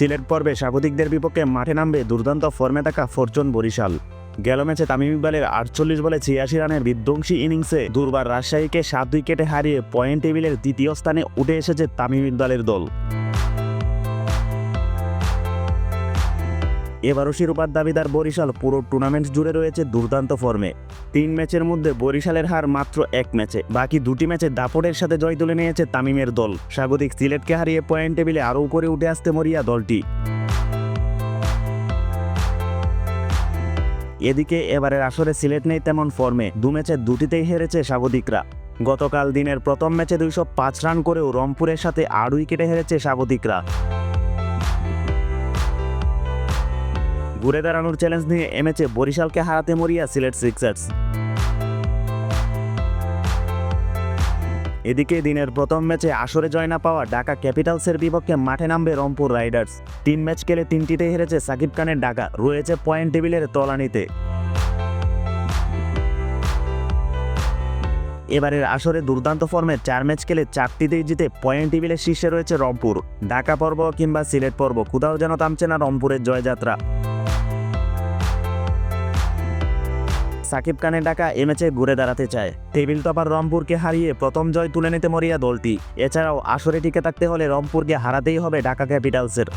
সিলেট পর্বে স্বাগতিকদের বিপক্ষে মাঠে নামবে দুর্দান্ত ফর্মে থাকা ফরচুন বরিশাল। গেল ম্যাচে তামিম ইকবালের আটচল্লিশ বলে ছিয়াশি রানের বিধ্বংসী ইনিংসে দুর্বার রাজশাহীকে সাত উইকেটে হারিয়ে পয়েন্ট টেবিলের দ্বিতীয় স্থানে উঠে এসেছে তামিম ইকবালের দল। এবারও শিরোপার দাবিদার বরিশাল পুরো টুর্নামেন্ট জুড়ে রয়েছে দুর্দান্ত ফর্মে। তিন ম্যাচের মধ্যে বরিশালের হার মাত্র এক ম্যাচে। বাকি দুটি ম্যাচে দাপটের সাথে জয় তুলে নিয়েছে তামিমের দল। স্বাগতিক সিলেটকে হারিয়ে পয়েন্ট টেবিলে আরও উপরে উঠে আসতে মরিয়া দলটি। এদিকে এবারের আসরে সিলেট নেই তেমন ফর্মে। দু ম্যাচে দুটিতেই হেরেছে স্বাগতিকরা। গতকাল দিনের প্রথম ম্যাচে দুইশো পাঁচ রান করেও রংপুরের সাথে আট উইকেটে হেরেছে স্বাগতিকরা। ঘুরে দাঁড়ানোর চ্যালেঞ্জ নিয়ে এ ম্যাচে বরিশালকে হারাতে মরিয়া সিলেট সিক্সার্স। এদিকে দিনের প্রথম ম্যাচে আসরে জয় না পাওয়া ঢাকা ক্যাপিটালসের বিপক্ষে মাঠে নামবে রংপুর রাইডার্স। তিন ম্যাচ খেলে তিনটিতে হেরেছে সাকিব খানের ঢাকা, রয়েছে পয়েন্ট টেবিলের তলানিতে। এবারের আসরে দুর্দান্ত ফর্মে চার ম্যাচ খেলে চারটিতেই জিতে পয়েন্ট টেবিলের শীর্ষে রয়েছে রংপুর। ঢাকা পর্ব কিংবা সিলেট পর্ব, কোথাও যেন থামছে না রংপুরের জয়যাত্রা। সাকিব খানের ডাকা এ ম্যাচে ঘুরে দাঁড়াতে চায়। টেবিল টপার রংপুরকে হারিয়ে প্রথম জয় তুলে নিতে মরিয়া দলটি। এছাড়াও আসরে টিকে থাকতে হলে রংপুরকে হারাতেই হবে ঢাকা ক্যাপিটালসের।